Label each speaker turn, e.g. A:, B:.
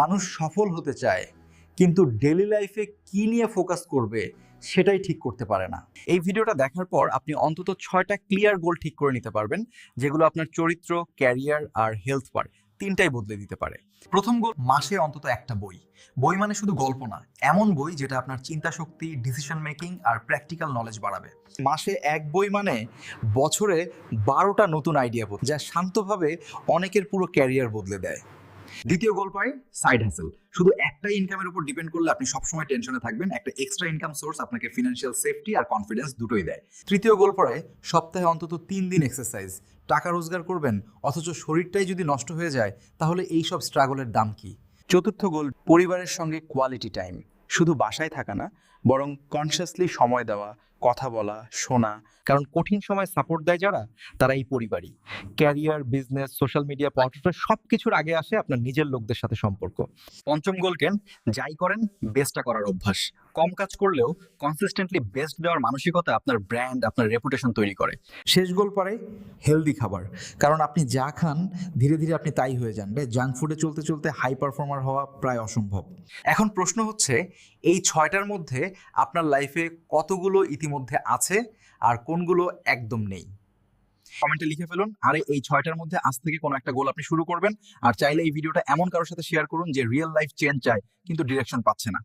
A: মানুষ সফল হতে চায়, কিন্তু ডেলি লাইফে কি নিয়ে ফোকাস করবে সেটাই ঠিক করতে পারে না। এই ভিডিওটা দেখার পর আপনি অন্তত ছয়টা ক্লিয়ার গোল ঠিক করে নিতে পারবেন, যেগুলো আপনার চরিত্র ক্যারিয়ার আর হেলথ পার তিনটাই বদলে দিতে পারে। প্রথম গোল মাসে অন্তত একটা বই। বই মানে শুধু গল্প না, এমন বই যেটা আপনার চিন্তা শক্তি ডিসিশন মেকিং আর প্র্যাকটিক্যাল নলেজ বাড়াবে। মাসে এক বই মানে বছরে বারোটা নতুন আইডিয়া যা শান্তভাবে অনেকের পুরো ক্যারিয়ার বদলে দেয়। দ্বিতীয় গোল পাই সাইড হ্যাসেল শুধু একটা ইনকামের উপর ডিপেন্ড করলে আপনি সবসময় টেনশনে থাকবেন, একটা এক্সট্রা ইনকাম সোর্স আপনাকে ফিনান্সিয়াল সেফটি আর কনফিডেন্স দুটোই দেয়। তৃতীয় গোল পরে, সপ্তাহে অন্তত তিন দিন এক্সারসাইজ টাকা রোজগার করবেন, অথচ শরীরটাই যদি নষ্ট হয়ে যায়, তাহলে এই সব স্ট্রাগলের দাম কি? চতুর্থ গোল পরিবারের সঙ্গে কোয়ালিটি টাইম শুধু বাসায় থাকা না বরং কনসিয়াসলি সময় দেওয়া, কথা বলা, শোনা। কারণ কঠিন সময় সাপোর্ট দেয় যারা, তারা এই পরিবারই। Career business social media politics সব কিছুর আগে আসে আপনার নিজের লোকদের সাথে সম্পর্ক। পঞ্চম গোল কেন? যাই করেন বেস্টটা করার অভ্যাস। কম কাজ করলেও কনসিস্টেন্টলি বেস্ট দেওয়ার মানসিকতা আপনার ব্র্যান্ড আপনার রেপুটেশন তৈরি করে। শেষ গোল পরে হেলদি খাবার। কারণ আপনি যা খান, ধীরে ধীরে আপনি তাই হয়ে যান। জাঙ্ক ফুডে চলতে চলতে হাই পারফর্মার হওয়া প্রায় অসম্ভব। এখন প্রশ্ন হচ্ছে এই ছয়টার মধ্যে আপনার লাইফে কতগুলো ইতিমধ্যে আছে আর কোনগুলো একদম নেই? কমেন্টে লিখে ফেলুন। আর এই ছয়টার মধ্যে আজ থেকে কোনো একটা গোল আপনি শুরু করবেন। আর চাইলে এই ভিডিওটা এমন কারোর সাথে শেয়ার করুন যে রিয়েল লাইফ চেঞ্জ চায়, কিন্তু ডিরেকশন পাচ্ছে না।